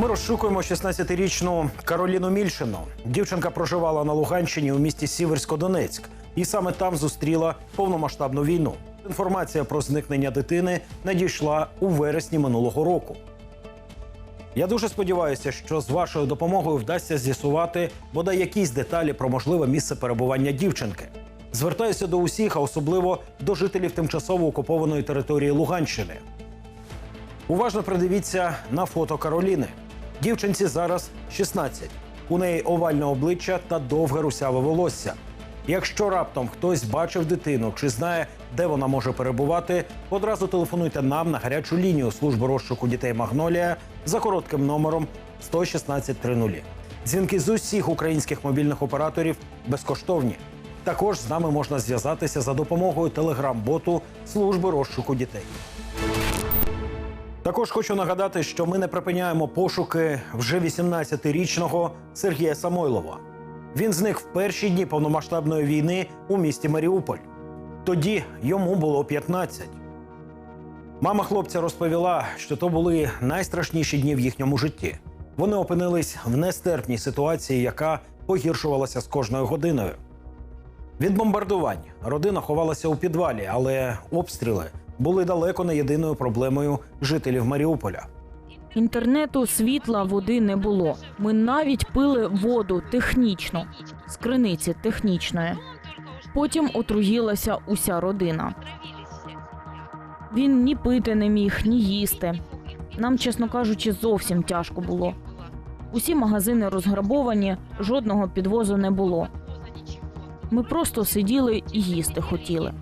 Ми розшукуємо 16-річну Кароліну Мільшину. Дівчинка проживала на Луганщині у місті Сіверсько-Донецьк і саме там зустріла повномасштабну війну. Інформація про зникнення дитини надійшла у вересні минулого року. Я дуже сподіваюся, що з вашою допомогою вдасться з'ясувати бодай якісь деталі про можливе місце перебування дівчинки. Звертаюся до усіх, а особливо до жителів тимчасово окупованої території Луганщини. Уважно придивіться на фото Кароліни. Дівчинці зараз 16. У неї овальне обличчя та довге русяве волосся. Якщо раптом хтось бачив дитину чи знає, де вона може перебувати, одразу телефонуйте нам на гарячу лінію служби розшуку дітей Магнолія за коротким номером 11630. Дзвінки з усіх українських мобільних операторів безкоштовні. Також з нами можна зв'язатися за допомогою телеграм-боту служби розшуку дітей. Також хочу нагадати, що ми не припиняємо пошуки вже 18-річного Сергія Самойлова. Він зник в перші дні повномасштабної війни у місті Маріуполь. Тоді йому було 15. Мама хлопця розповіла, що то були найстрашніші дні в їхньому житті. Вони опинились в нестерпній ситуації, яка погіршувалася з кожною годиною. Від бомбардувань родина ховалася у підвалі, але обстріли були далеко не єдиною проблемою жителів Маріуполя. Інтернету, світла, води не було. Ми навіть пили воду технічно з криниці технічної. Потім отруїлася уся родина. Він ні пити не міг, ні їсти. Нам, чесно кажучи, зовсім тяжко було. Усі магазини розграбовані, жодного підвозу не було. Ми просто сиділи і їсти хотіли.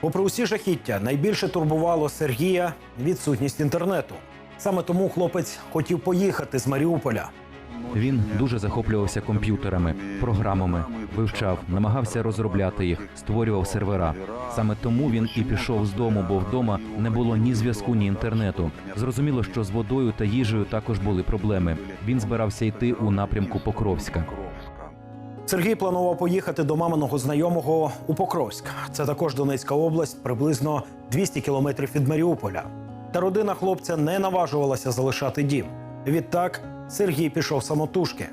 Попри усі жахіття, найбільше турбувало Сергія відсутність інтернету. Саме тому хлопець хотів поїхати з Маріуполя. Він дуже захоплювався комп'ютерами, програмами, вивчав, намагався розробляти їх, створював сервера. Саме тому він і пішов з дому, бо вдома не було ні зв'язку, ні інтернету. Зрозуміло, що з водою та їжею також були проблеми. Він збирався йти у напрямку Покровська. Сергій планував поїхати до маминого знайомого у Покровськ. Це також Донецька область, приблизно 200 кілометрів від Маріуполя. Та родина хлопця не наважувалася залишати дім. Відтак Сергій пішов самотужки.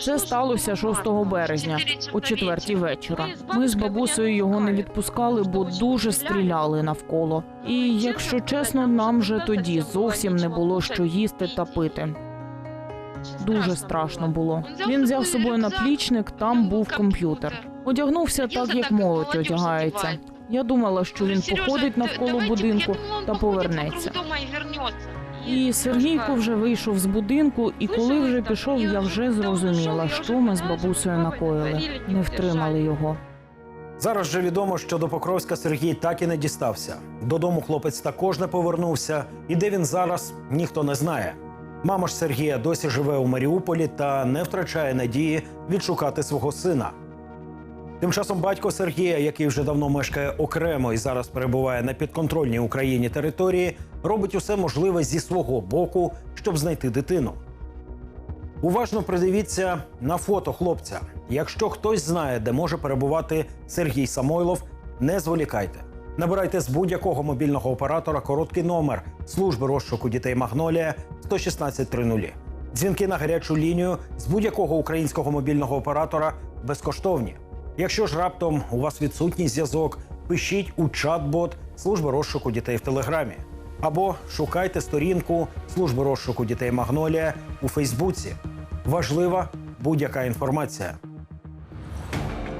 Це сталося 6 березня, о четвертій вечора. Ми з бабусею його не відпускали, бо дуже стріляли навколо. І якщо чесно, нам вже тоді зовсім не було що їсти та пити. Дуже страшно було. Він взяв з собою наплічник, там був комп'ютер. Одягнувся так, як молодь одягається. Я думала, що він походить навколо будинку та повернеться. І Сергійко вже вийшов з будинку, і коли вже пішов, я вже зрозуміла, що ми з бабусею накоїли. Не втримали його. Зараз же відомо, що до Покровська Сергій так і не дістався. Додому хлопець також не повернувся, і де він зараз ніхто не знає. Мама ж Сергія досі живе у Маріуполі та не втрачає надії відшукати свого сина. Тим часом батько Сергія, який вже давно мешкає окремо і зараз перебуває на підконтрольній Україні території, робить усе можливе зі свого боку, щоб знайти дитину. Уважно придивіться на фото хлопця. Якщо хтось знає, де може перебувати Сергій Самойлов, не зволікайте. Набирайте з будь-якого мобільного оператора короткий номер служби розшуку дітей Магнолія 11630. Дзвінки на гарячу лінію з будь-якого українського мобільного оператора безкоштовні. Якщо ж раптом у вас відсутній зв'язок, пишіть у чат-бот служби розшуку дітей в Телеграмі або шукайте сторінку служби розшуку дітей Магнолія у Фейсбуці. Важлива будь-яка інформація.